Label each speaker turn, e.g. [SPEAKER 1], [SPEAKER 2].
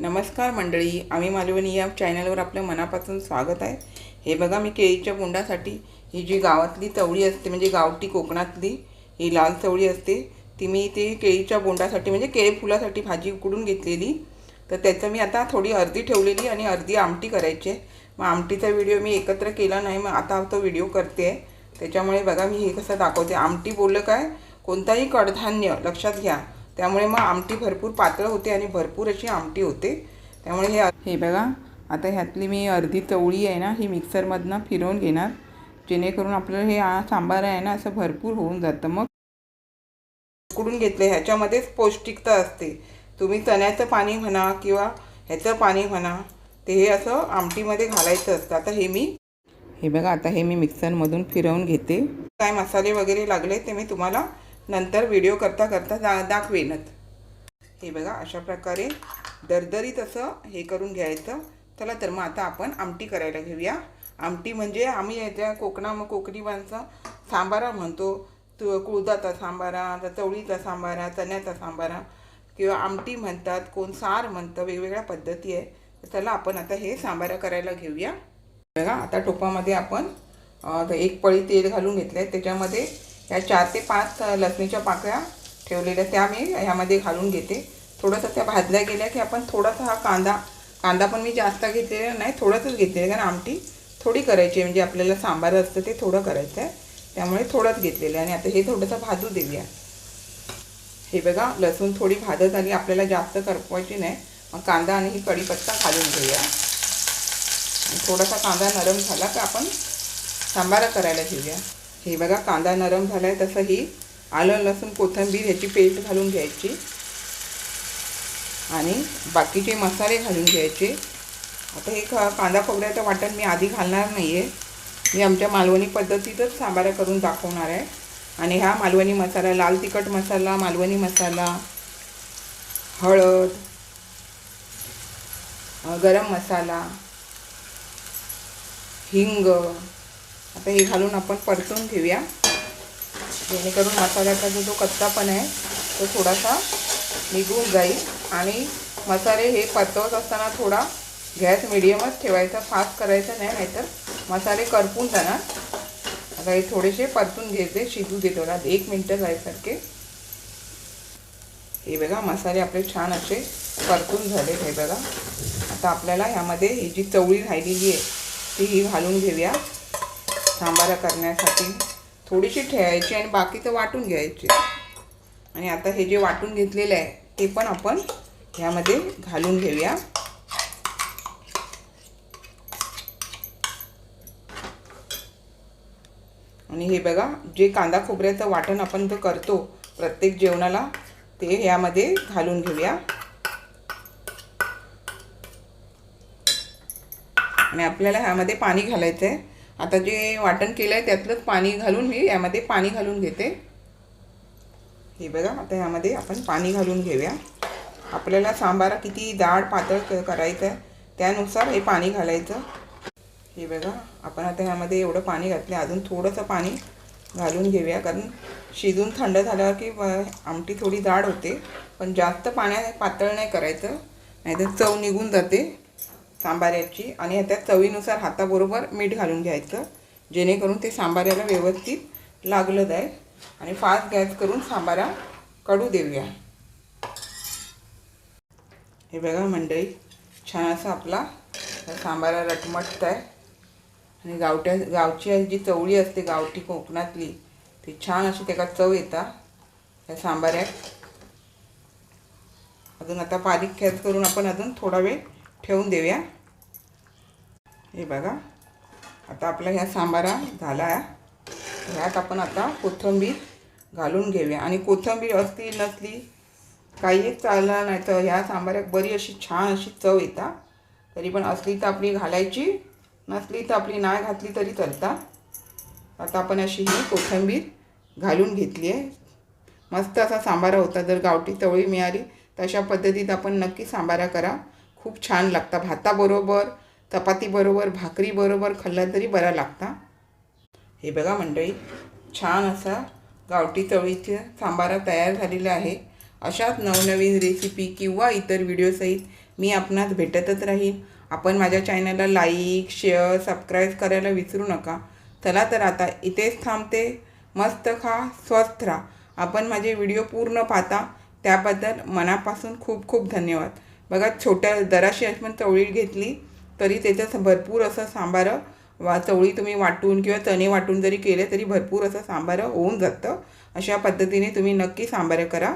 [SPEAKER 1] नमस्कार मंडळी आम्ही मालवणी या चॅनलवर आपलं मनापासून स्वागत आहे. हे बघा मी केळीच्या बोंडासाठी ही जी गावातली चवळी असते म्हणजे गावठी कोकणातली ही लाल चवळी असते ती मी ती केळीच्या बोंडासाठी म्हणजे केळी फुलासाठी भाजी उकडून घेतलेली. तर त्याचं मी आता थोडी अर्धी ठेवलेली आणि अर्धी आमटी करायची आहे. मग आमटीचा व्हिडिओ मी एकत्र केला नाही मग आता तो व्हिडिओ करते आहे. त्याच्यामुळे बघा मी हे कसं दाखवते. आमटी बोललं काय? कोणताही कडधान्य लक्षात घ्या. त्यामुळे मग आमटी भरपूर पातळ होते आणि भरपूर अशी आमटी होते. त्यामुळे हे हे बघा आता ह्यातली मी अर्धी चवळी आहे ना ही मिक्सरमधनं फिरवून घेणार. जेणेकरून आपलं हे सांबार आहे ना असं भरपूर होऊन जातं मग. उकडून घेतलं ह्याच्यामध्येच पौष्टिकता असते. तुम्ही चण्याचं पाणी म्हणा किंवा ह्याचं पाणी म्हणा ते हे असं आमटीमध्ये घालायचं असतं. आता हे मी हे बघा आता हे मी मिक्सरमधून फिरवून घेते. काय मसाले वगैरे लागले ते मी तुम्हाला नंतर व्हिडिओ करता करता दा दाखवेनच हे बघा अशा प्रकारे दरदरीत असं हे करून घ्यायचं. चला तर मग आता आपण आमटी करायला घेऊया. आमटी म्हणजे आम्ही याच्या कोकणा मग कोकणी माणसं सांबारा म्हणतो. तु कुळदाचा सांबारा चवळीचा सांबारा चण्याचा सांबारा किंवा आमटी म्हणतात कोण सार म्हणतं वेगवेगळ्या पद्धती आहे. चला आपण आता हे सांबारा करायला घेऊया. बघा आता टोपामध्ये आपण एक पळी तेल घालून घेतलं आहे त्याच्यामध्ये ह्या चार ते पाच लसणीच्या पाकळ्या ठेवलेल्या त्या मी ह्यामध्ये घालून घेते. थोडंसं त्या भाजल्या गेल्या की आपण थोडासा हा कांदा कांदा पण मी जास्त घेतलेला नाही थोडंसंच घेतलेलं आहे कारण आमटी थोडी करायची आहे. म्हणजे आपल्याला सांबार असतं ते थोडं करायचं आहे त्यामुळे थोडंच घेतलेलं आहे. आणि आता हे थोडंसं भाजू देऊया. हे बघा लसूण थोडी भाजत आली. आपल्याला जास्त करपवायची नाही. मग कांदा आणि ही कढीपत्ता घालून घेऊया. थोडासा कांदा नरम झाला का आपण सांबारा करायला घेऊया. हे बघा कांदा नरम झाला आहे तसं ही आलं लसूण कोथिंबीर ह्याची पेस्ट घालून घ्यायची. आणि बाकीचे मसाले घालून घ्यायचे. आता हे कांदा खोबऱ्याचं वाटण मी आधी घालणार नाही आहे मी आमच्या मालवणी पद्धतीतच सांबारा करून दाखवणार आहे. आणि हा मालवणी मसाला लाल तिखट मसाला मालवणी मसाला हळद गरम मसाला हिंग. आता हे घालून आपण परतून घेऊया. जेणेकरून मसाल्याचा जो जो कच्चापण आहे तो थोडासा निघून जाईल. आणि मसाले हे परतवत असताना थोडा गॅस मिडियमच ठेवायचा फास्ट करायचा नाही नाहीतर मसाले करपून जाणार. आता हे थोडेसे परतून घ्यायचे शिजू देतो एक मिनटं जायसारखे. हे बघा मसाले आपले छान असे परतून झाले. हे बघा. आता आपल्याला ह्यामध्ये ही जी चवळी राहिलेली आहे ती ही घालून घेऊया. सांबारा करण्यासाठी. थोडीशी ठेवायची आणि बाकीचं वाटून घ्यायची. आणि आता हे जे वाटून घेतलेलं आहे ते पण आपण ह्यामध्ये घालून घेऊया. आणि हे बघा जे कांदा खोबऱ्याचं वाटण आपण तर करतो प्रत्येक जेवणाला ते ह्यामध्ये घालून घेऊया. आणि आपल्याला ह्यामध्ये पाणी घालायचं आहे आता जे वाटण केलं आहे त्यातलंच पाणी घालून मी यामध्ये पाणी घालून घेते. हे बघा आता ह्यामध्ये आपण पाणी घालून घेऊया. आपल्याला सांबारा किती जाड पातळ क- करायचं आहे त्यानुसार हे पाणी घालायचं. हे बघा आपण आता ह्यामध्ये एवढं पाणी घातलं अजून थोडंसं पाणी घालून घेऊया कारण शिजून थंड झाल्यावर की आमटी थोडी जाड होते. पण जास्त पाण्या पातळ नाही करायचं नाहीतर चव निघून जाते. सांबाऱ्याची आणि त्या चवीनुसार हाताबरोबर मीठ घालून घ्यायचं. जेणेकरून ते सांबाऱ्याला व्यवस्थित लागलं जाईल आणि फास्ट गॅस करून सांबारा कडू देऊया. हे बघा मंडळी छान असा आपला सांबारा रटमटत आहे आणि गावट्या गावची जी चवळी असते गावठी कोकणातली ती छान अशी त्याला चव येतात त्या सांबाऱ्यात. अजून आता बारीक गॅस करून आपण अजून थोडा वेळ ठेवून देऊया. हे बघा. आता आपला ह्या सांबारा झाला आहे ह्यात आपण आता कोथिंबीर घालून घेऊया. आणि कोथिंबीर असली नसली काही एक चालणार नाही. तर ह्या सांबाऱ्यात बरी अशी छान अशी चव येतात तरी पण असली तर आपली घालायची नसली तर आपली नाही घातली तरी चालतात आता आपण अशी ही कोथिंबीर घालून घेतली आहे मस्त असा सांबारा होता. जर गावठी चवळी मिळाली तर अशा पद्धतीत आपण नक्की सांबारा करा. खूप छान लागता. भाताबरोबर चपातीबरोबर भाकरीबरोबर खाल्ला तरी बरा लागता. हे बघा मंडळी छान असा गावठी चवळीचा सांबारा तयार झालेला आहे. अशाच नवनवीन रेसिपी किंवा इतर व्हिडिओसहित मी आपणास भेटतच राहीन. आपण माझ्या चॅनलला लाईक शेअर सबस्क्राईब करायला विसरू नका. चला तर आता इथेच थांबते. मस्त खा स्वस्थ राहा. आपण माझे व्हिडिओ पूर्ण पाहता. त्याबद्दल मनापासून खूप खूप धन्यवाद. बघा छोट्या जराशी अशी चवळी घेतली तरी त्याच्यात भरपूर असं सांबारं वा चवळी तुम्ही वाटून किंवा चणे वाटून जरी केले तरी भरपूर असं सांबारं होऊन जातं. अशा पद्धतीने तुम्ही नक्की सांबारं करा.